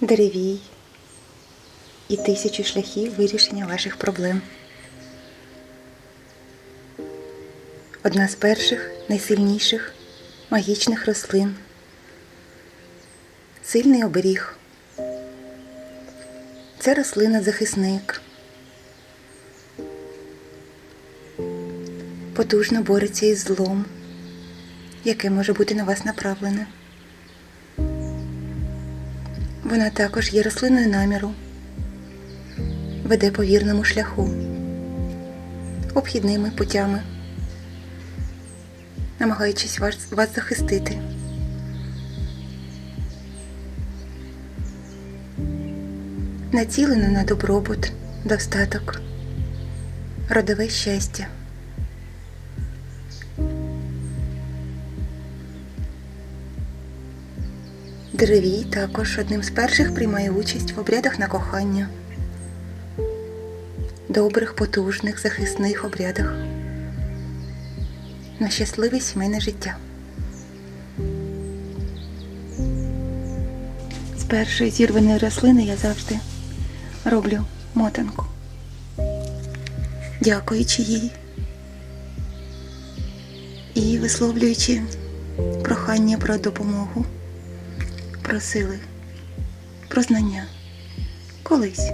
деревій і тисячу шляхів вирішення ваших проблем. Одна з перших, найсильніших магічних рослин. Сильний оберіг. Це рослина захисник. Потужно бореться із злом, яке може бути на вас направлене. Вона також є рослиною наміру, веде по вірному шляху, обхідними путями, намагаючись вас, вас захистити. Націлена на добробут, достаток, родове щастя. Деревій також одним з перших приймає участь в обрядах на кохання, добрих, потужних, захисних обрядах. На щасливе сімейне життя. З першої зірваної рослини я завжди роблю мотанку, дякуючи їй і висловлюючи прохання про допомогу про сили, про знання. Колись.